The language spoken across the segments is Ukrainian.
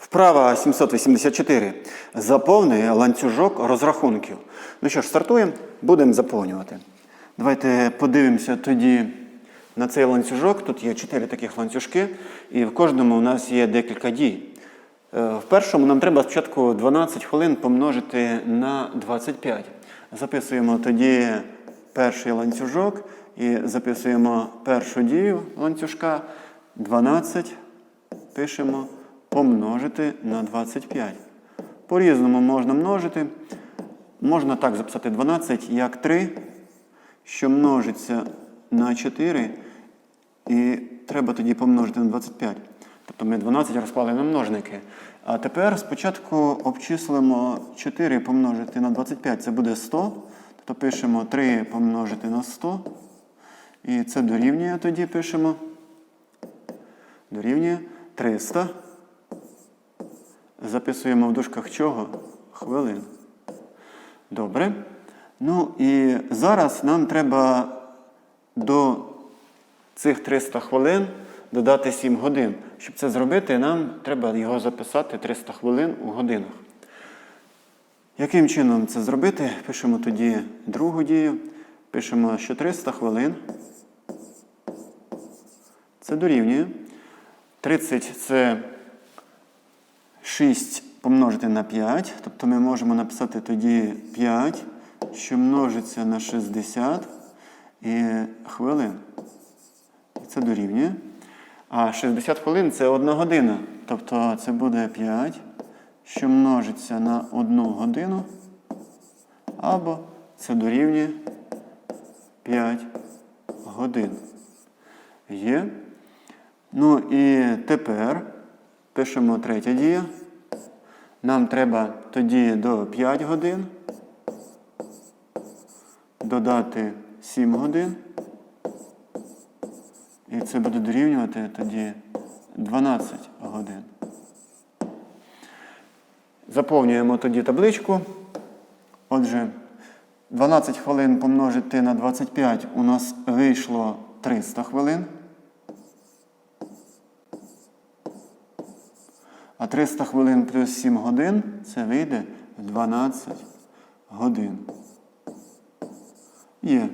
Вправа 784. Заповни ланцюжок розрахунків. Ну що ж, стартуємо, будемо заповнювати. Давайте подивимося тоді на цей ланцюжок. Тут є 4 таких ланцюжки, і в кожному у нас є декілька дій. Е, В першому нам треба спочатку 12 хвилин помножити на 25. Записуємо тоді перший ланцюжок і записуємо першу дію ланцюжка 12 пишемо помножити на 25. По-різному можна множити. Можна так записати 12 як 3, що множиться на 4, і треба тоді помножити на 25. Тобто ми 12 розклали на множники. А тепер спочатку обчислимо 4 помножити на 25, це буде 100. Тобто пишемо 3 помножити на 100. І це дорівнює тоді пишемо. Дорівнює 300. Записуємо в дужках чого? Хвилин. Добре. Ну і зараз нам треба до цих 300 хвилин додати 7 годин. Щоб це зробити, нам треба його записати 300 хвилин у годинах. Яким чином це зробити? Пишемо тоді другу дію. Пишемо, що 300 хвилин. Це дорівнює. 30 це 6 помножити на 5. Тобто ми можемо написати тоді 5, що множиться на 60 і хвилин. І це дорівнює. А 60 хвилин це 1 година. Тобто це буде 5, що множиться на 1 годину. Або це дорівнює 5 годин. Є. Ну і тепер пишемо третя дія. Нам треба тоді до 5 годин додати 7 годин. І це буде дорівнювати тоді 12 годин. Заповнюємо тоді табличку. Отже, 12 хвилин помножити на 25 у нас вийшло 300 хвилин. А 300 хвилин плюс 7 годин це вийде 12 годин. Є.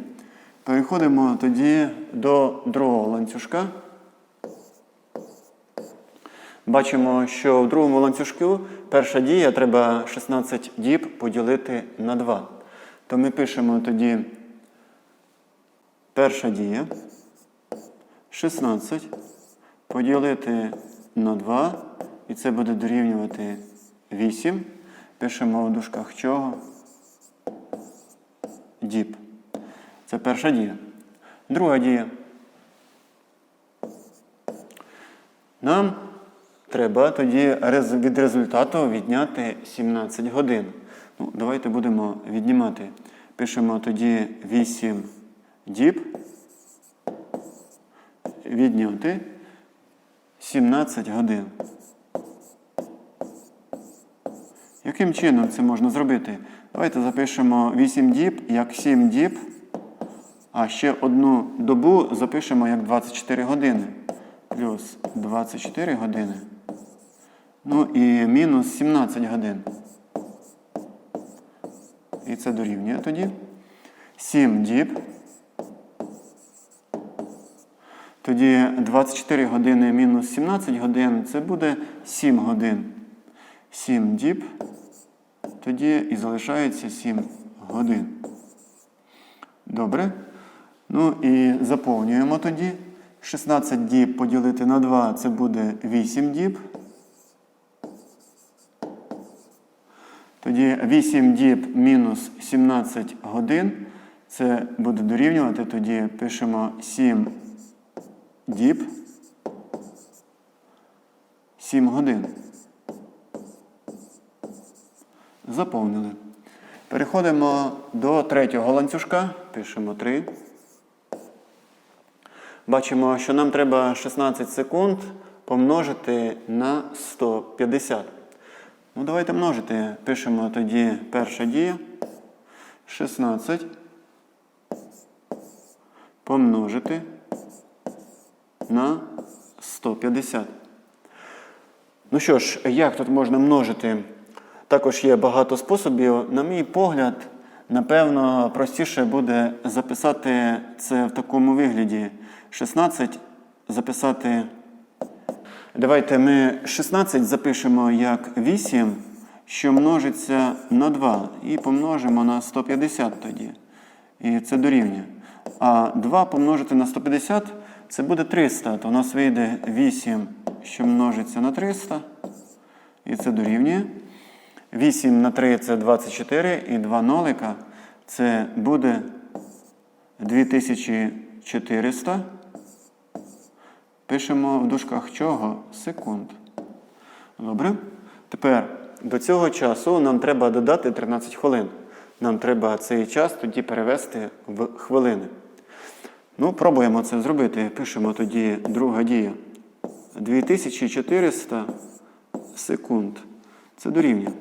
Переходимо тоді до другого ланцюжка. Бачимо, що в другому ланцюжку перша дія треба 16 діб поділити на 2. То ми пишемо тоді перша дія 16 поділити на 2. І це буде дорівнювати 8. Пишемо в дужках чого? Діб. Це перша дія. Друга дія. Нам треба тоді від результату відняти 17 годин. Ну, давайте будемо віднімати. Пишемо тоді 8 діб. Відняти 17 годин. Яким чином це можна зробити? Давайте запишемо 8 діб як 7 діб, а ще одну добу запишемо як 24 години. Плюс 24 години. Ну і мінус 17 годин. І це дорівнює тоді. 7 діб. Тоді 24 години мінус 17 годин це буде 7 годин. 7 діб. Тоді і залишається 7 годин. Добре. Ну і заповнюємо тоді. 16 діб поділити на 2 це буде 8 діб. Тоді 8 діб мінус 17 годин. Це буде дорівнювати. Тоді пишемо 7 діб. 7 годин. Заповнили. Переходимо до третього ланцюжка. Пишемо 3. Бачимо, що нам треба 16 секунд помножити на 150. Ну, давайте множити. Пишемо тоді перша дія. 16. Помножити на 150. Ну що ж, як тут можна множити? Також є багато способів. На мій погляд, напевно, простіше буде записати це в такому вигляді. 16 записати. Давайте ми 16 запишемо як 8, що множиться на 2. І помножимо на 150 тоді. І це дорівнює. А 2 помножити на 150 це буде 300. То у нас вийде 8, що множиться на 300. І це дорівнює. 8 на 3 це 24, і 2 нолика це буде 2400. Пишемо в дужках чого? Секунд. Добре. Тепер до цього часу нам треба додати 13 хвилин. Нам треба цей час тоді перевести в хвилини. Ну, пробуємо це зробити. Пишемо тоді друга дія. 2400 секунд. Це дорівнює.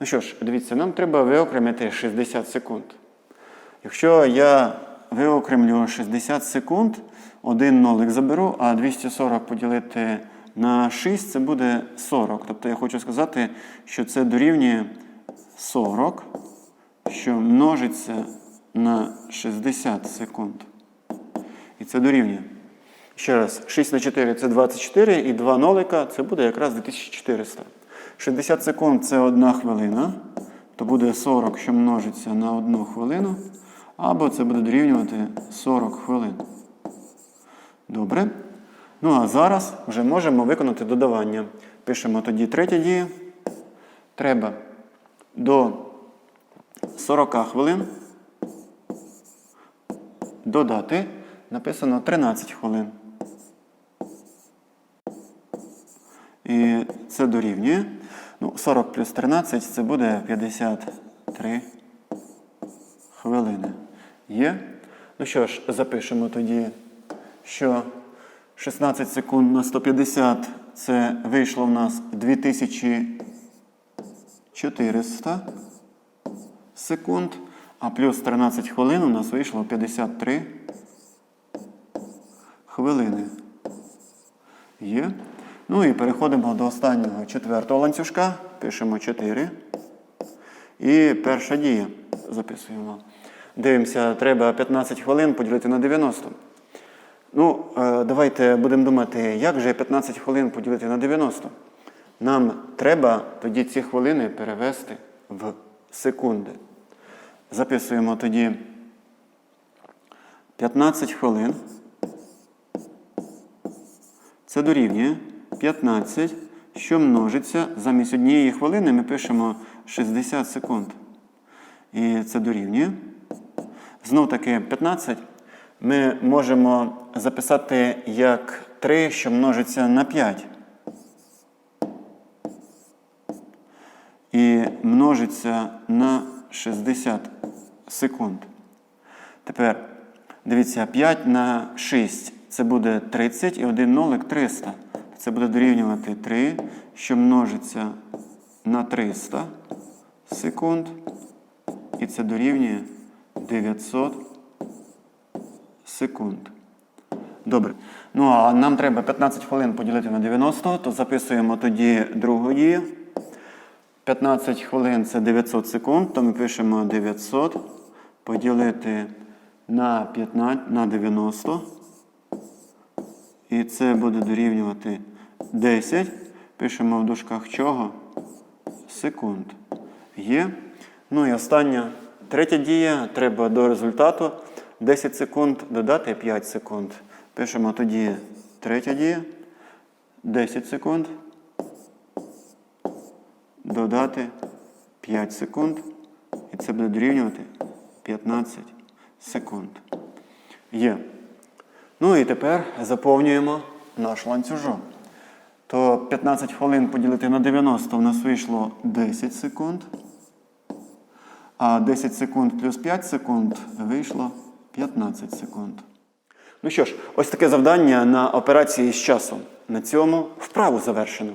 Ну що ж, дивіться, нам треба виокремити 60 секунд. Якщо я виокремлю 60 секунд, один нолик заберу, а 240 поділити на 6 це буде 40. Тобто я хочу сказати, що це дорівнює 40, що множиться на 60 секунд. І це дорівнює. Ще раз, 6 на 4 це 24, і 2 нолика це буде якраз 2400. 60 секунд це 1 хвилина, то буде 40, що множиться на 1 хвилину, або це буде дорівнювати 40 хвилин. Добре. Ну а зараз вже можемо виконати додавання. Пишемо тоді третя дія. Треба до 40 хвилин додати. Написано 13 хвилин. І це дорівнює. Ну, 40 плюс 13 це буде 53 хвилини. Є? Ну що ж, запишемо тоді, що 16 секунд на 150 це вийшло в нас 2400 секунд, а плюс 13 хвилин у нас вийшло 53 хвилини. Є. Ну і переходимо до останнього четвертого ланцюжка. Пишемо 4. І перша дія. Записуємо. Дивимося, треба 15 хвилин поділити на 90. Ну, е, давайте будемо думати, як же 15 хвилин поділити на 90. Нам треба тоді ці хвилини перевести в секунди. Записуємо тоді 15 хвилин. Це дорівнює 15, що множиться. Замість однієї хвилини ми пишемо 60 секунд. І це дорівнює. Знов таки 15 ми можемо записати як 3, що множиться на 5. І множиться на 60 секунд. Тепер дивіться, 5 на 6 це буде 30 і один нолик 300. Це буде дорівнювати 3, що множиться на 300 секунд. І це дорівнює 900 секунд. Добре. Ну а нам треба 15 хвилин поділити на 90, то записуємо тоді другу дію. 15 хвилин це 900 секунд, то ми пишемо 900 поділити на 15, на 90. І це буде дорівнювати 10. Пишемо в дужках чого? Секунд. Є. Ну і остання третя дія. Треба до результату 10 секунд додати 5 секунд. Пишемо тоді третя дія. 10 секунд. Додати 5 секунд. І це буде дорівнювати 15 секунд. Є. Ну і тепер заповнюємо наш ланцюжок. То 15 хвилин поділити на 90 у нас вийшло 10 секунд. А 10 секунд плюс 5 секунд вийшло 15 секунд. Ну що ж, ось таке завдання на операції з часом. На цьому вправу завершено.